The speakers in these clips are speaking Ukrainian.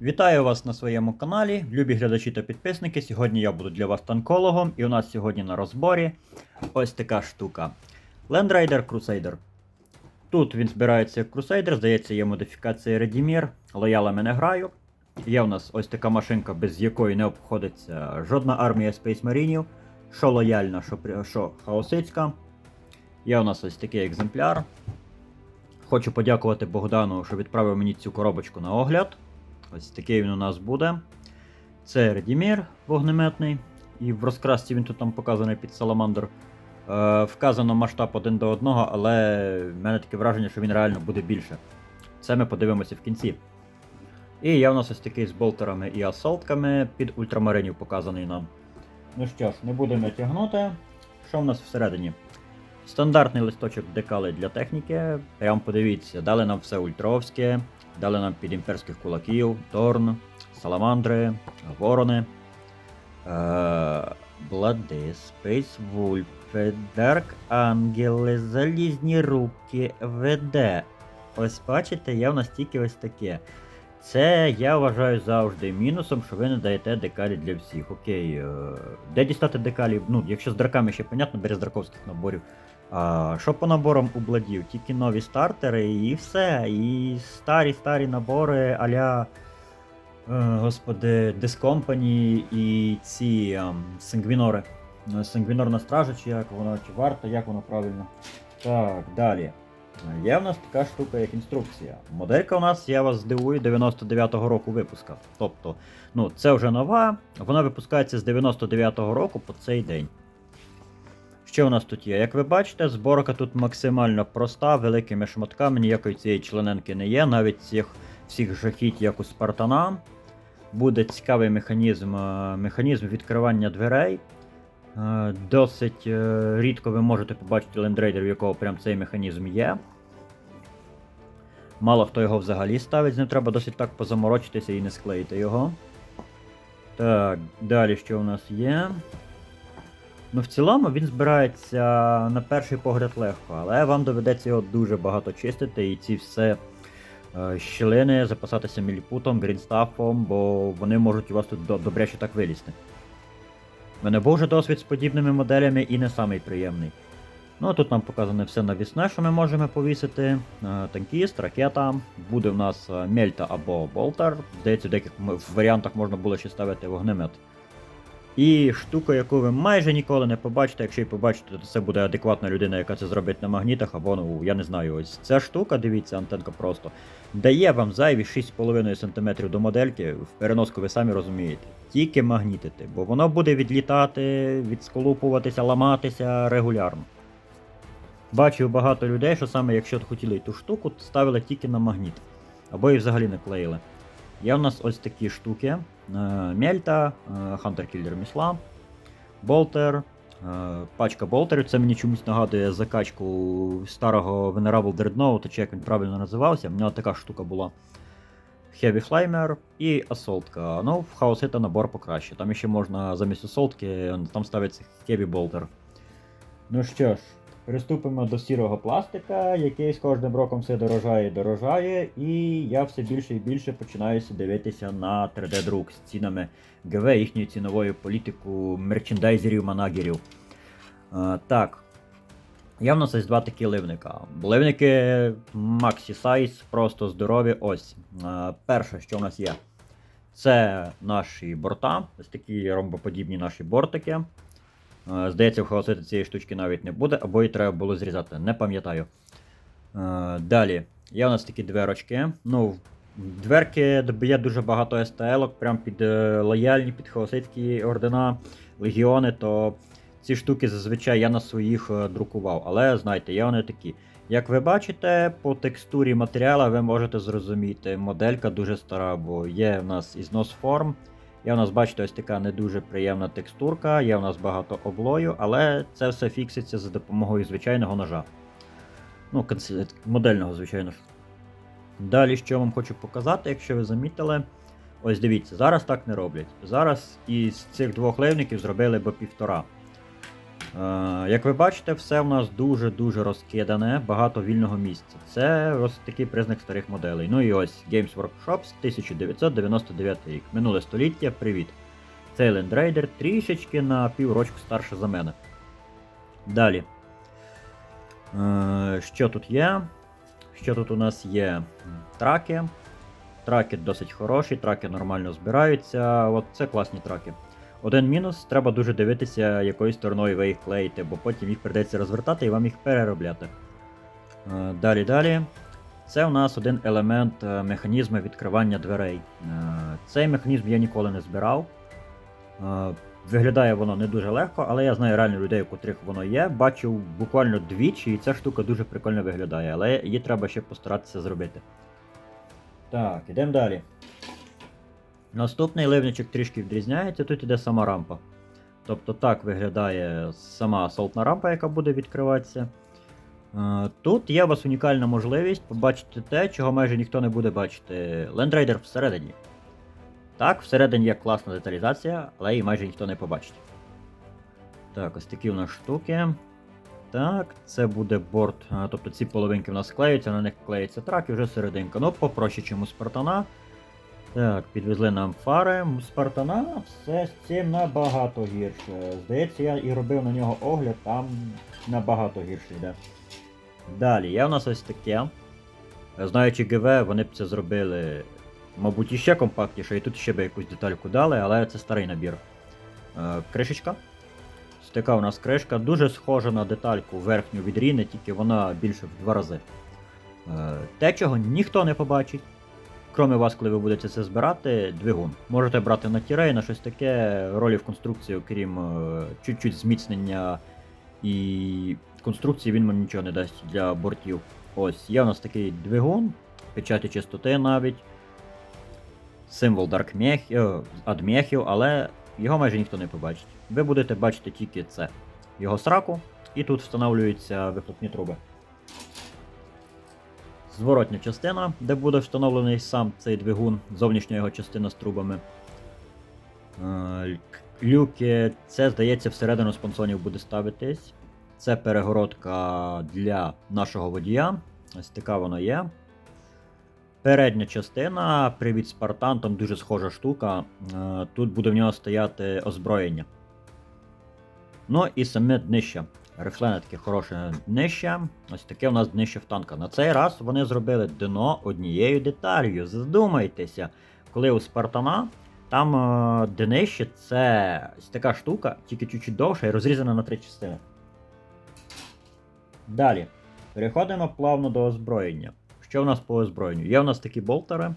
Вітаю вас на своєму каналі, любі глядачі та підписники. Сьогодні я буду для вас танкологом, і у нас сьогодні на розборі ось така штука. Land Raider Crusader. Тут він збирається як Crusader, здається, є модифікація Redimir, лоялами не граю. Є у нас ось така машинка, без якої не обходиться жодна армія Space Marine, що лояльна, що, що хаосицька. Є у нас ось такий екземпляр. Хочу подякувати Богдану, що відправив мені цю коробочку на огляд. Ось такий він у нас буде. Це Редімір вогнеметний. І в розкрасці він тут там показаний під Саламандр. Е, вказано масштаб один до одного, але в мене таке враження, що він реально буде більше. Це ми подивимося в кінці. І я у нас ось такий з болтерами і асолтками під ультрамаринів показаний нам. Ну що ж, не будемо тягнути. Що в нас всередині? Стандартний листочок декали для техніки. Прям подивіться, дали нам все ультровське, дали нам під імперських кулаків, Торн, Саламандри, Ворони, е, Блади, Спейс Вульфи, Дарк Ангели, Залізні руки, ВД. Ось бачите, є в нас тільки ось таке. Це я вважаю завжди мінусом, що ви не даєте декалі для всіх. Окей, е, де дістати декалі? Ну, якщо з драками ще понятно, бери з драковських наборів. А, що по наборам у бладів? Тільки нові стартери і все. І старі старі набори аля. Е, господи, Discompany і ці ем, Сингвінори. Е, Сингвінорна стража, чи як воно, чи варта, як воно правильно. Так, далі. Е, Є в нас така штука, як інструкція. Моделька у нас, я вас здивую, 99-го року випуска. Тобто, ну, це вже нова, вона випускається з 99-го року по цей день. Що у нас тут є? Як ви бачите, зборка тут максимально проста, великими шматками, ніякої цієї члененки не є, навіть цих всіх жахіть, як у Спартана. Буде цікавий механізм, е, механізм відкривання дверей. Е, Досить е, рідко ви можете побачити лендрейдер, в якого прям цей механізм є. Мало хто його взагалі ставить, з ним треба досить так позаморочитися і не склеїти його. Так, далі що у нас є? Ну, в цілому він збирається на перший погляд легко, але вам доведеться його дуже багато чистити і ці все е, щілини запасатися міліпутом, грінстафом, бо вони можуть у вас тут до- добряче так вилізти. Мене був вже досвід з подібними моделями і не самий приємний. Ну, тут нам показане все навісне, що ми можемо повісити. Е, Танкіст, ракета, буде в нас е, мельта або болтер. Здається, в деяких варіантах можна було ще ставити вогнемет. І штука, яку ви майже ніколи не побачите, якщо і побачите, то це буде адекватна людина, яка це зробить на магнітах, або, ну, я не знаю, ось ця штука, дивіться, антенка просто, дає вам зайві 6,5 см до модельки, в переноску ви самі розумієте. Тільки магнітити, бо воно буде відлітати, відсколупуватися, ламатися регулярно. Бачив багато людей, що саме якщо хотіли ту штуку, то ставили тільки на магніт. Або і взагалі не клеїли. Є в нас ось такі штуки: е, Мельта, Killer Місла, Болтер, е, пачка болтерів. Це мені чомусь нагадує закачку старого Venerable Dreadnought, чи як він правильно називався. У нього така штука була. Heavy Flamer і Assault. Ну, в хаосита набор покраще. Там ще можна замість Assault, там ставиться Heavy Bolter. Ну що ж, приступимо до сірого пластика, який з кожним роком все дорожає і дорожає, і я все більше і більше починаюся дивитися на 3D-друк з цінами ГВ, їхньою ціновою політику мерчендайзерів, манагерів. Е, так. В нас два такі ливника. Ливники Maxi Size, просто здорові. Ось. Е, перше, що в нас є, це наші борта, ось такі ромбоподібні наші бортики. Е, Здається, в цієї штучки навіть не буде, або її треба було зрізати, не пам'ятаю. Е, Далі, є у нас такі дверочки. Ну, дверки є дуже багато STL, прям під е, лояльні, під хаоситські ордена, легіони, то ці штуки зазвичай я на своїх друкував. Але знайте, є вони такі. Як ви бачите, по текстурі матеріалу ви можете зрозуміти, моделька дуже стара, бо є в нас ізнос форм. Є у нас, бачите, ось така не дуже приємна текстурка, є у нас багато облою, але це все фікситься за допомогою звичайного ножа. Ну, модельного, звичайно ж. Далі, що вам хочу показати, якщо ви замітили. Ось дивіться, зараз так не роблять. Зараз із цих двох ливників зробили б півтора. Е, як ви бачите, все в нас дуже-дуже розкидане, багато вільного місця. Це ось такий признак старих моделей. Ну і ось Games Workshop з 1999 рік. Минуле століття, привіт. Цей Raider трішечки на піврочку старше за мене. Далі. Е, що тут є? Що тут у нас є? Траки. Траки досить хороші, траки нормально збираються. От це класні траки. Один мінус, треба дуже дивитися, якою стороною ви їх клеїте, бо потім їх прийдеться розвертати і вам їх переробляти. Е, Далі далі. Це у нас один елемент е, механізму відкривання дверей. Е, Цей механізм я ніколи не збирав. Виглядає воно не дуже легко, але я знаю реально людей, у котрих воно є. Бачив буквально двічі, і ця штука дуже прикольно виглядає, але її треба ще постаратися зробити. Так, ідемо далі. Наступний ливничок трішки відрізняється, тут іде сама рампа. Тобто так виглядає сама асфальтна рампа, яка буде відкриватися. Е, Тут є у вас унікальна можливість побачити те, чого майже ніхто не буде бачити. Raider всередині. Так, всередині є класна деталізація, але її майже ніхто не побачить. Так, ось такі у нас штуки. Так, це буде борт. Тобто ці половинки в нас клеються, на них клеїться трак і вже серединка. Ну, попроще, чим у Спартана. Так, підвезли нам фари. Спартана все з цим набагато гірше. Здається, я і робив на нього огляд, там набагато гірше йде. Далі, є у нас ось таке. Знаючи ГВ, вони б це зробили, мабуть, іще компактніше, і тут ще би якусь детальку дали, але це старий набір. Е, кришечка. Така у нас кришка, дуже схожа на детальку верхню від Ріни, тільки вона більше в два рази. Е, те, чого ніхто не побачить. Кроме вас, коли ви будете це збирати, двигун. Можете брати на тірей, на щось таке, ролі в конструкції, окрім е, чуть-чуть зміцнення і конструкції, він вам нічого не дасть для бортів. Ось, є у нас такий двигун, печаті чистоти навіть. Символ адмехів, але його майже ніхто не побачить. Ви будете бачити тільки це. Його сраку, і тут встановлюються вихлопні труби. Зворотня частина, де буде встановлений сам цей двигун, зовнішня його частина з трубами. Е, Люки, це, здається, всередину спонсонів буде ставитись. Це перегородка для нашого водія. Ось така вона є. Передня частина, привід Спартан, там дуже схожа штука. Е, Тут буде в нього стояти озброєння. Ну і саме днище. Рифлене таке хороше днище. Ось таке у нас днище в танка. На цей раз вони зробили дно однією деталью. Задумайтеся, коли у Спартана там е, днище це ось така штука, тільки чуть-чуть довша і розрізана на три частини. Далі. Переходимо плавно до озброєння. Що в нас по озброєнню? Є у нас такі болтери.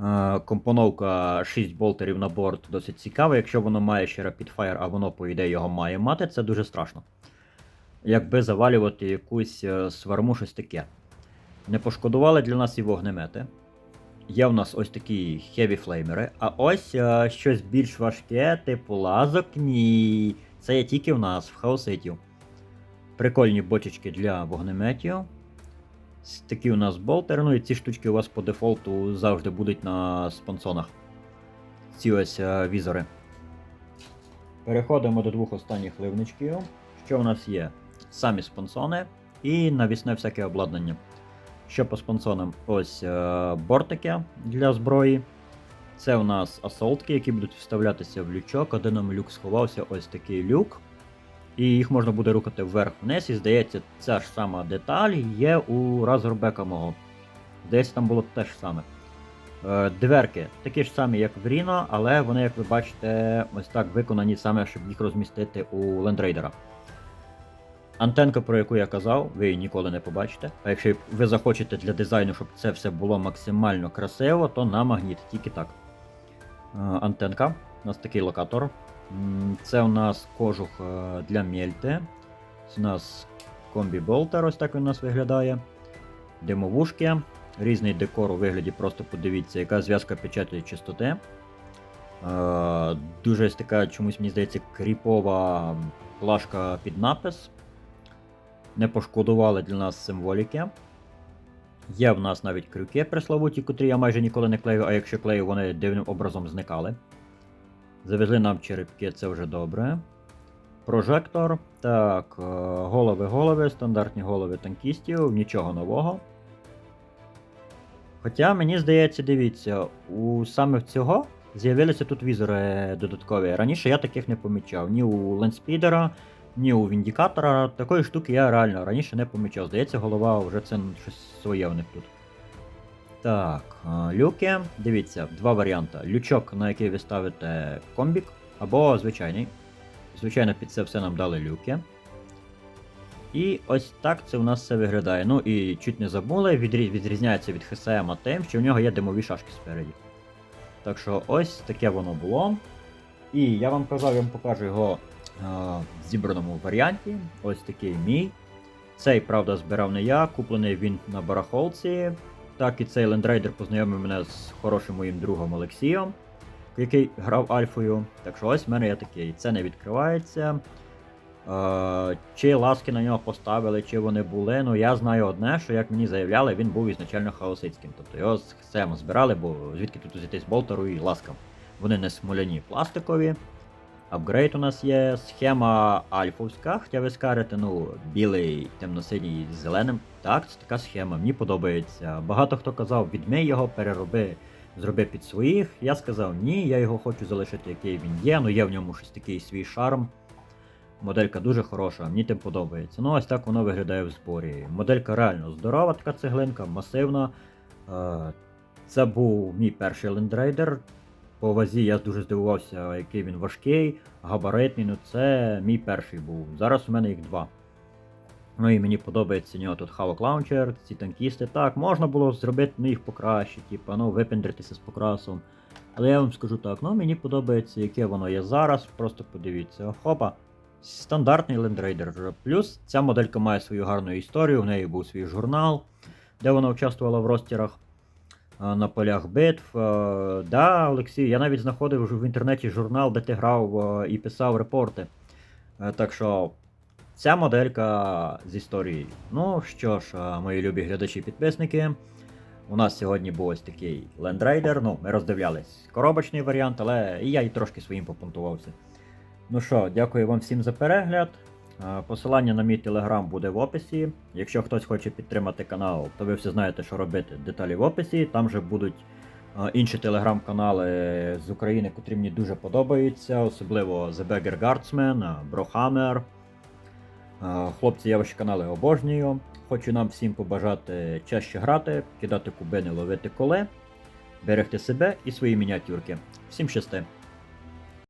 Е, Компоновка 6 болтерів на борт досить цікава. Якщо воно має ще Rapid Fire, а воно, по ідеї, його має мати, це дуже страшно. Якби завалювати якусь е, сварму, щось таке. Не пошкодували для нас і вогнемети. Є в нас ось такі хеві флеймери, а ось е, щось більш важке, типу лазок, ні. Це є тільки в нас, в хаоситів. Прикольні бочечки для вогнеметів. Такі у нас болтери, ну і ці штучки у вас по дефолту завжди будуть на спонсонах. Ці ось е, візори. Переходимо до двох останніх ливничків. Що в нас є? Самі спонсони і навісне всяке обладнання. Що по спонсонам? Ось е, бортики для зброї. Це у нас асолтки, які будуть вставлятися в лючок. Один люк сховався, ось такий люк. І їх можна буде рухати вверх-вниз, і здається, ця ж сама деталь є у Разорбека мого. Здається, там було те ж саме. Е, Дверки такі ж самі, як в Rhino, але вони, як ви бачите, ось так виконані саме, щоб їх розмістити у Raider. Антенка, про яку я казав, ви її ніколи не побачите. А якщо ви захочете для дизайну, щоб це все було максимально красиво, то на магніт, тільки так. Е, Антенка, у нас такий локатор. Це у нас кожух е, для мельти. Це у нас комбі-болтер, ось так він у нас виглядає. Димовушки. Різний декор у вигляді, просто подивіться, яка зв'язка печаті чистоти. Е, дуже така, чомусь мені здається, кріпова плашка під напис. Не пошкодували для нас символіки. Є в нас навіть крюки пресловуті, котрі я майже ніколи не клею, а якщо клею, вони дивним образом зникали. Завезли нам черепки, це вже добре. прожектор. Так, е, голови, голови, стандартні голови танкістів, нічого нового. Хоча мені здається, дивіться, у саме в цього з'явилися тут візори додаткові. Раніше я таких не помічав. Ні у лендспідера, ні у Віндікатора. Такої штуки я реально раніше не помічав. Здається, голова вже це щось своє в них тут. Так, люки. Дивіться, два варіанти. Лючок, на який ви ставите комбік, або звичайний. Звичайно, під це все нам дали люки. І ось так це у нас все виглядає. Ну і чуть не забули, відрі- відрізняється від ХСМ тим, що в нього є димові шашки спереді. Так що ось таке воно було. І я вам казав, я вам покажу його в зібраному варіанті. Ось такий мій. Цей, правда, збирав не я, куплений він на барахолці. Так і цей лендрейдер познайомив мене з хорошим моїм другом Олексієм, який грав Альфою. Так що ось в мене є такий. Це не відкривається. Е, чи ласки на нього поставили, чи вони були. Ну я знаю одне, що як мені заявляли, він був ізначально хаосицьким. Тобто його з ХСМ збирали, бо звідки тут взятись болтеру і ласкам. Вони не смоляні пластикові. Апгрейд у нас є. Схема альфовська, хоча ви скажете, ну, білий, темно-синій з зеленим. Так, це така схема, мені подобається. Багато хто казав, відмий його, перероби, зроби під своїх. Я сказав, ні, я його хочу залишити, який він є, ну є в ньому щось такий свій шарм. Моделька дуже хороша, мені тим подобається. Ну, ось так воно виглядає в зборі. Моделька реально здорова, така цеглинка, масивна. Е, Це був мій перший лендрейдер. По вазі я дуже здивувався, який він важкий, габаритний. Ну це мій перший був. Зараз у мене їх два. Ну і мені подобається нього тут Havoc Launcher, ці танкісти. Так, можна було зробити ну, їх покраще, типу, ну, випендритися з покрасом. Але я вам скажу так, ну мені подобається, яке воно є зараз. Просто подивіться. Хопа. Стандартний лендрейдер. Плюс ця моделька має свою гарну історію, в неї був свій журнал, де вона участвувала в розтірах на полях битв. Е, Да, Олексій, я навіть знаходив в інтернеті журнал, де ти грав е, і писав репорти. Е, Так що ця моделька з історією. Ну що ж, е, мої любі глядачі-підписники. У нас сьогодні був ось такий лендрейдер. Ну, ми роздивлялись коробочний варіант, але і я і трошки своїм попунтувався. Ну що, дякую вам всім за перегляд. Е, Посилання на мій телеграм буде в описі. Якщо хтось хоче підтримати канал, то ви все знаєте, що робити. Деталі в описі. Там же будуть е, інші телеграм-канали з України, котрі мені дуже подобаються, особливо The Beggar Guardsman, е, Brohammer. Хлопці, я ваші канали обожнюю. Хочу нам всім побажати чаще грати, кидати кубини, ловити коле, берегти себе і свої мініатюрки. Всім щасти!